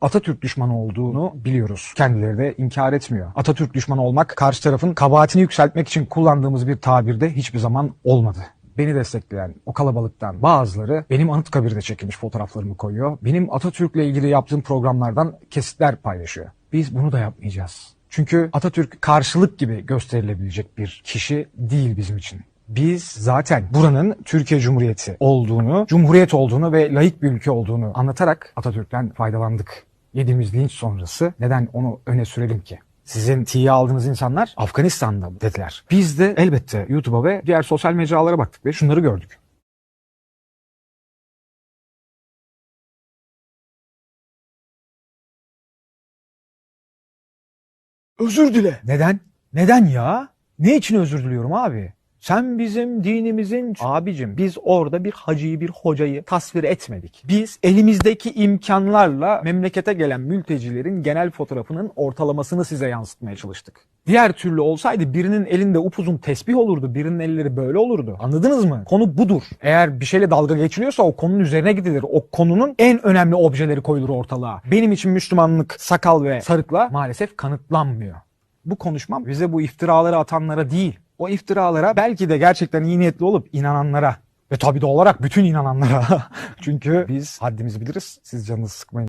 Atatürk düşmanı olduğunu biliyoruz. Kendileri de inkar etmiyor. Atatürk düşmanı olmak karşı tarafın kabahatini yükseltmek için kullandığımız bir tabirde hiçbir zaman olmadı. Beni destekleyen o kalabalıktan bazıları benim Anıtkabir'de çekilmiş fotoğraflarımı koyuyor. Benim Atatürk'le ilgili yaptığım programlardan kesitler paylaşıyor. Biz bunu da yapmayacağız. Çünkü Atatürk karşılık gibi gösterilebilecek bir kişi değil bizim için. Biz zaten buranın Türkiye Cumhuriyeti olduğunu, cumhuriyet olduğunu ve layık bir ülke olduğunu anlatarak Atatürk'ten faydalandık. Yediğimiz linç sonrası neden onu öne sürelim ki? Sizin tiye aldığınız insanlar Afganistan'da dediler. Biz de elbette YouTube'a ve diğer sosyal mecralara baktık ve şunları gördük. Özür dile. Neden? Neden ya? Ne için özür diliyorum abi? Sen bizim dinimizin abicim biz orada bir hacıyı bir hocayı tasvir etmedik. Biz elimizdeki imkanlarla memlekete gelen mültecilerin genel fotoğrafının ortalamasını size yansıtmaya çalıştık. Diğer türlü olsaydı birinin elinde upuzun tesbih olurdu, birinin elleri böyle olurdu. Anladınız mı? Konu budur. Eğer bir şeyle dalga geçiliyorsa o konunun üzerine gidilir. O konunun en önemli objeleri koyulur ortalığa. Benim için Müslümanlık sakal ve sarıkla maalesef kanıtlanmıyor. Bu konuşmam bize bu iftiraları atanlara değil, o iftiralara belki de gerçekten iyi niyetli olup inananlara ve tabii de olarak bütün inananlara. Çünkü biz haddimizi biliriz. Siz canınızı sıkmayın.